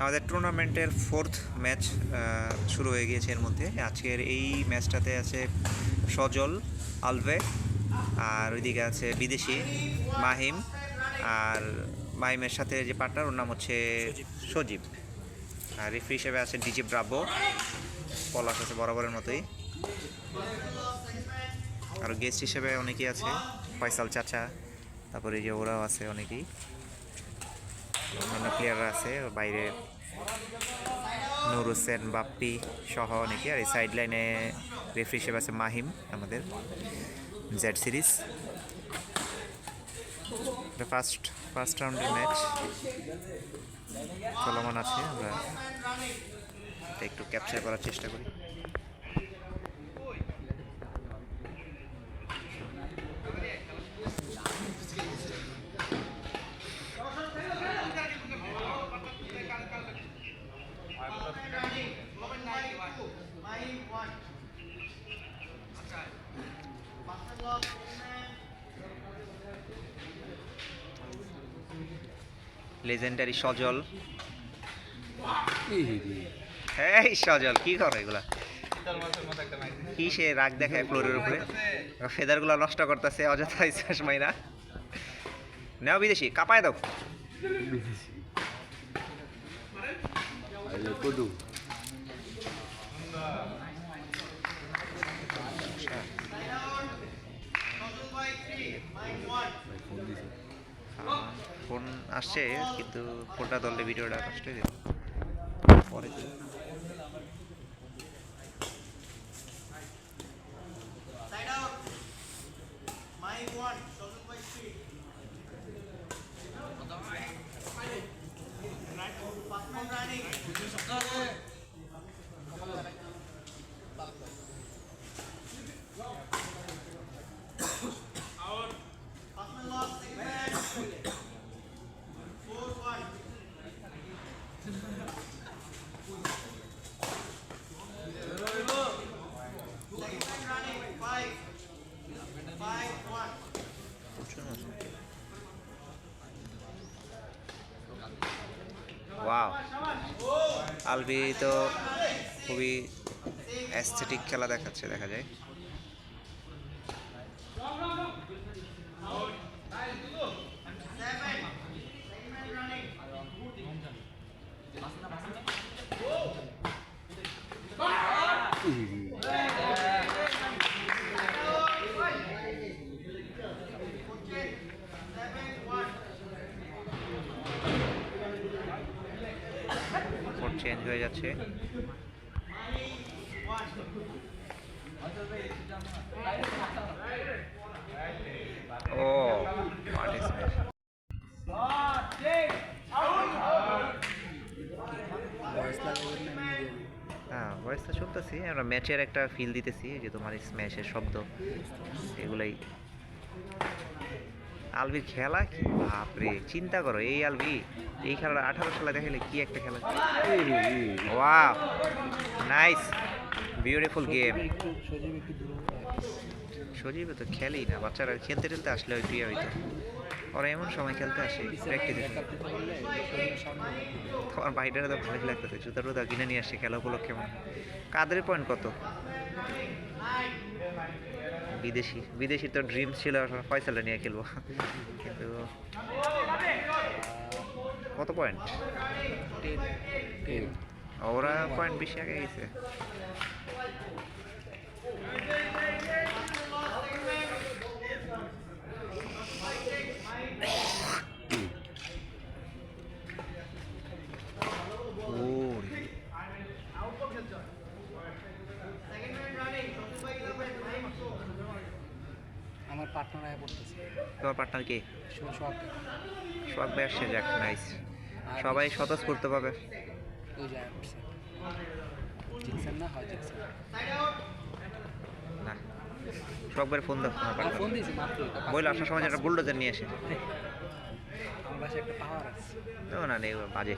আমাদের টুর্নামেন্টের fourth match শুরু হয়ে গিয়েছে এর মধ্যে। আজকের এই ম্যাচটাতে আছে সজল, আলভে, আর ওইদিকে আছে বিদেশি মাহিম, আর মাহিমের সাথে যে পার্টনার ওর নাম হচ্ছে সজীব। আর রেফারি হিসেবে আছে ডিজে ব্রাভো পলাশ আছে বরাবরের মতোই। আর গেস্ট হিসেবে অনেকেই আছে, ফয়সাল চাচা, তারপরে যে ওরাও আছে অনেকেই। অন্যান্য প্লেয়াররা আছে, বাইরে নুর হোসেন বাপ্পি সহ অনেকে, আর এই সাইড লাইনে রেফারি হিসেবে আছে মাহিম, আমাদের জেড সিরিজ ফার্স্ট ফার্স্ট রাউন্ডের ম্যাচ চলমান আছে, আমরা একটু ক্যাপচার করার চেষ্টা করি। লেজেন্ডারি সজল এই সজল কি করো এগুলা? কি সে রাগ দেখায় ফ্লোরের উপরে? ফেদারগুলো নষ্ট করতেছে অযথা ইচ্ছাস মাইরা। নেও বিদেশি কাপায় দাও। ফোন আসছে কিন্তু ফোনটা ধরলে ভিডিওটা নষ্ট হয়ে পরে দিই। ওয়াও আলবি তো খুবই অ্যাস্থেটিক খেলা দেখাচ্ছে দেখা যায়। চেঞ্জ হয়ে যাচ্ছে। ও ভয়েসটা শুনতেছি আমরা ম্যাচের একটা ফিল দিতেছি যে তোমার স্ম্যাশের শব্দ এগুলাই। আলবির খেলা কি? বাপরে চিন্তা করো এই আলবি এই খেলাটা আঠারো সালে দেখাইলে কি একটা খেলা? Wow nice beautiful game Sajib তো খেলেই না বাচ্চারা খেলতে টেলতে আসলে ওই প্রিয় হইতো। ওরা এমন সময় খেলতে আসে প্র্যাকটিসে তোমার বাইরে তো ভালোই লাগতেছে জুতা টুতা কিনে নিয়ে আসে খেলা উপলক্ষে মনে কাদের পয়েন্ট কত? বিদেশি বিদেশি তো ড্রিম ছিল ফয়সালা নিয়ে খেলব। কিন্তু কত পয়েন্ট ওরা পয়েন্ট বেশি আগে গেছে ওরে আমার পার্টনার আয় পড়তেছে। তোমার পার্টনার কে? সব সোহাগ ভাই আসছে যাক নাইস সবাই স্বতঃস্ফূর্ত পাবে ওই যায় পড়ছে না? হয় না। সোহাগ ভাইয়ের ফোন দাও ফোন দিয়েছি মাত্র বইলো আসার সময় একটা বুলডোজার নিয়ে আসে। আমার বাসায় একটা পাওয়ার আছে। না না নেই বাজে।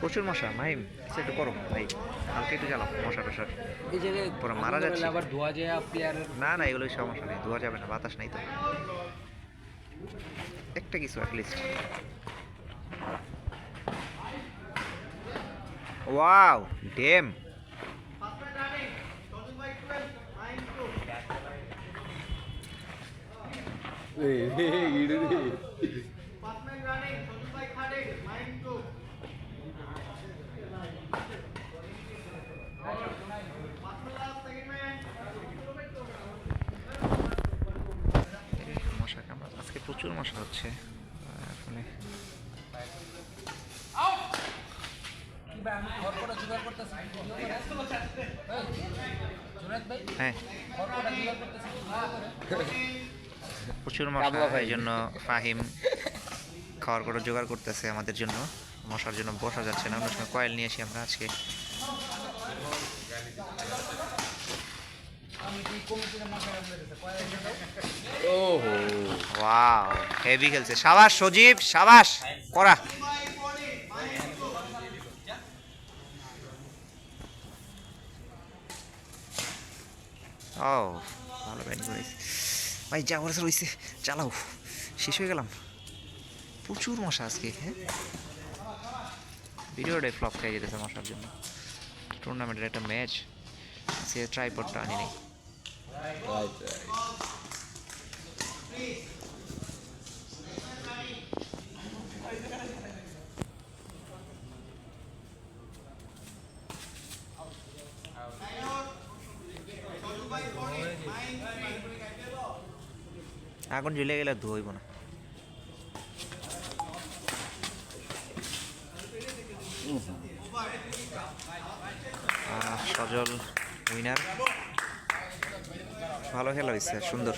প্রচুর মশা মাহিম একটু করো ভাই হালকা একটু জ্বালাও মশা টশার। এই জায়গায় পুরো মারা যাচ্ছে। আবার ধোয়া যায় প্লেয়ারের না না এগুলো সমস্যা নেই ধোয়া যাবে না বাতাস নাই তো। একটা কিছু অ্যাটলিস্ট ওয়াও ডেম। মশা কামড়া আজকে প্রচুর মশা হচ্ছে। হ্যাঁ। প্রচুর মশা এই জন্য ফাহিম খাওয়ার করে জোগাড় করতেছে আমাদের জন্য। মশার জন্য বসা যাচ্ছে না। অন্য সময় কয়েল নিয়ে আসি আমরা আজকে। হেভি খেলছে। সাবাস, সজীব, সাবাস, করা। ও ভালো ব্যাটিং করেছে। ভাই, যা করেছে রয়েছে চালাও। শেষ হয়ে গেলাম। প্রচুর মশা আজকে হ্যাঁ? ভিডিওটাই ফ্লপ খেয়ে যেতেছে মশার জন্য। টুর্নামেন্টের একটা ম্যাচ সে ট্রাইপডটা আনি নেই আগুন জ্বলে গেলে ধুইব না। সজল উইনার। ভালো খেলা হয়েছে সুন্দর।